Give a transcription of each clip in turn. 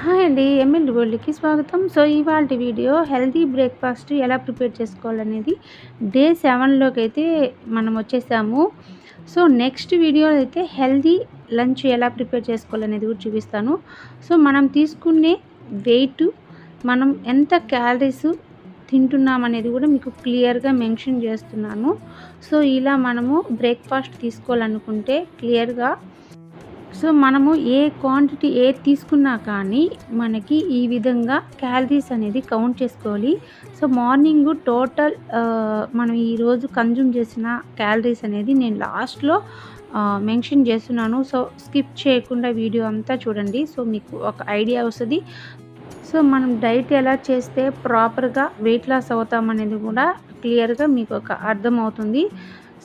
Hi అండి ML వరల్డ్కి స్వాగతం. So ఇవాళ వీడియో హెల్తీ బ్రేక్ఫాస్ట్ ఎలా ప్రిపేర్ చేసుకోవాలనేది. డే సెవెన్లోకి అయితే మనం వచ్చేసాము. సో నెక్స్ట్ వీడియో అయితే హెల్తీ లంచ్ ఎలా ప్రిపేర్ చేసుకోవాలనేది కూడా చూపిస్తాను. సో మనం తీసుకునే వెయిట్ మనం ఎంత క్యాలరీస్ తింటున్నాం అనేది కూడా మీకు క్లియర్గా మెన్షన్ చేస్తున్నాను. సో ఇలా మనము బ్రేక్ఫాస్ట్ తీసుకోవాలనుకుంటే క్లియర్గా సో మనము ఏ క్వాంటిటీ ఏది తీసుకున్నా కానీ మనకి ఈ విధంగా క్యాలరీస్ అనేది కౌంట్ చేసుకోవాలి. సో మార్నింగ్ టోటల్ మనం ఈరోజు కన్జ్యూమ్ చేసిన క్యాలరీస్ అనేది నేను లాస్ట్లో మెన్షన్ చేస్తున్నాను. సో స్కిప్ చేయకుండా వీడియో అంతా చూడండి. సో మీకు ఒక ఐడియా వస్తుంది. సో మనం డైట్ ఎలా చేస్తే ప్రాపర్గా వెయిట్ లాస్ అవుతామనేది కూడా క్లియర్గా మీకు ఒక అర్థమవుతుంది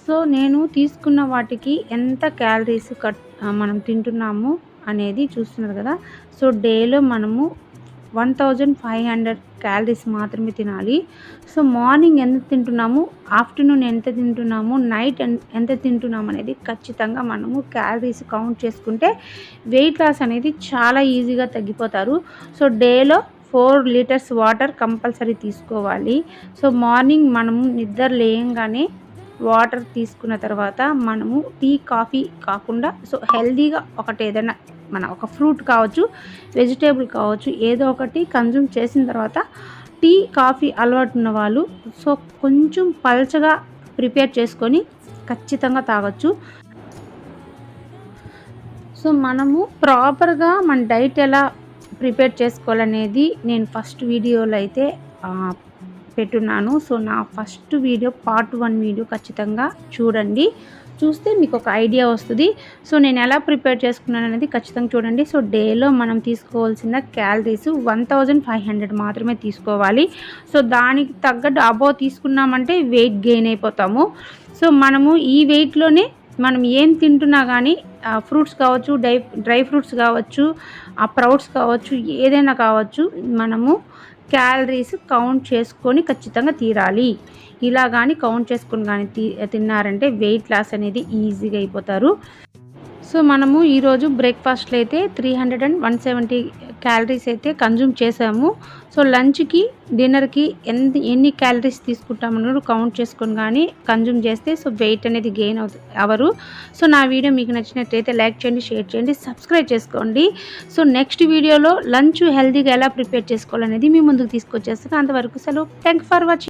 సో నేను తీసుకున్న వాటికి ఎంత క్యాలరీస్ కట్ మనం తింటున్నాము అనేది చూస్తున్నారు కదా. సో డేలో మనము one thousand five hundred calories మాత్రమే తినాలి. సో మార్నింగ్ ఎంత తింటున్నాము ఆఫ్టర్నూన్ ఎంత తింటున్నాము నైట్ ఎంత తింటున్నాము అనేది ఖచ్చితంగా మనము క్యాలరీస్ కౌంట్ చేసుకుంటే వెయిట్ లాస్ అనేది చాలా ఈజీగా తగ్గిపోతారు. సో డేలో ఫోర్ లీటర్స్ వాటర్ కంపల్సరీ తీసుకోవాలి. సో మార్నింగ్ మనము నిద్ర లేయంగానే వాటర్ తీసుకున్న తర్వాత మనము టీ కాఫీ కాకుండా సో హెల్దీగా ఒకటి ఏదైనా మన ఒక ఫ్రూట్ కావచ్చు వెజిటేబుల్ కావచ్చు ఏదో ఒకటి కన్జ్యూమ్ చేసిన తర్వాత టీ కాఫీ అలవాటు ఉన్న వాళ్ళు సో కొంచెం పల్చగా ప్రిపేర్ చేసుకొని ఖచ్చితంగా తాగొచ్చు. సో మనము ప్రాపర్గా మన డైట్ ఎలా ప్రిపేర్ చేసుకోవాలనేది నేను ఫస్ట్ వీడియోలో అయితే పెట్టున్నాను. సో నా first video part one video ఖచ్చితంగా చూడండి. చూస్తే మీకు ఒక ఐడియా వస్తుంది. సో నేను ఎలా ప్రిపేర్ చేసుకున్నాను అనేది ఖచ్చితంగా చూడండి. సో డేలో మనం తీసుకోవాల్సిన క్యాలరీస్ వన్ ఫైవ్ హండ్రెడ్ మాత్రమే తీసుకోవాలి. సో దానికి తగ్గట్టు అబో తీసుకున్నామంటే వెయిట్ గెయిన్ అయిపోతాము. సో మనము ఈ వెయిట్లోనే మనం ఏం తింటున్నా కానీ ఫ్రూట్స్ కావచ్చు డై డ్రై ఫ్రూట్స్ కావచ్చు ఆ ప్రౌట్స్ కావచ్చు ఏదైనా కావచ్చు మనము క్యాలరీస్ కౌంట్ చేసుకొని ఖచ్చితంగా తీరాలి. ఇలా కానీ కౌంట్ చేసుకొని కానీ తిన్నారంటే వెయిట్ లాస్ అనేది ఈజీగా అయిపోతారు. సో మనము ఈరోజు బ్రేక్ఫాస్ట్లో అయితే three hundred and one seventy calories అయితే కన్జ్యూమ్ చేసాము సో లంచ్కి డిన్నర్కి ఎంత ఎన్ని క్యాలరీస్ తీసుకుంటామని కౌంట్ చేసుకొని కానీ కన్జ్యూమ్ చేస్తే సో వెయిట్ అనేది గెయిన్ అవుతుంది అవరు. సో నా వీడియో మీకు నచ్చినట్టయితే లైక్ చేయండి షేర్ చేయండి సబ్స్క్రైబ్ చేసుకోండి. సో నెక్స్ట్ వీడియోలో లంచ్ హెల్తీగా ఎలా ప్రిపేర్ చేసుకోవాలనేది మీ ముందుకు తీసుకొచ్చేస్తాను. అంతవరకు సెలవు. Thank for watching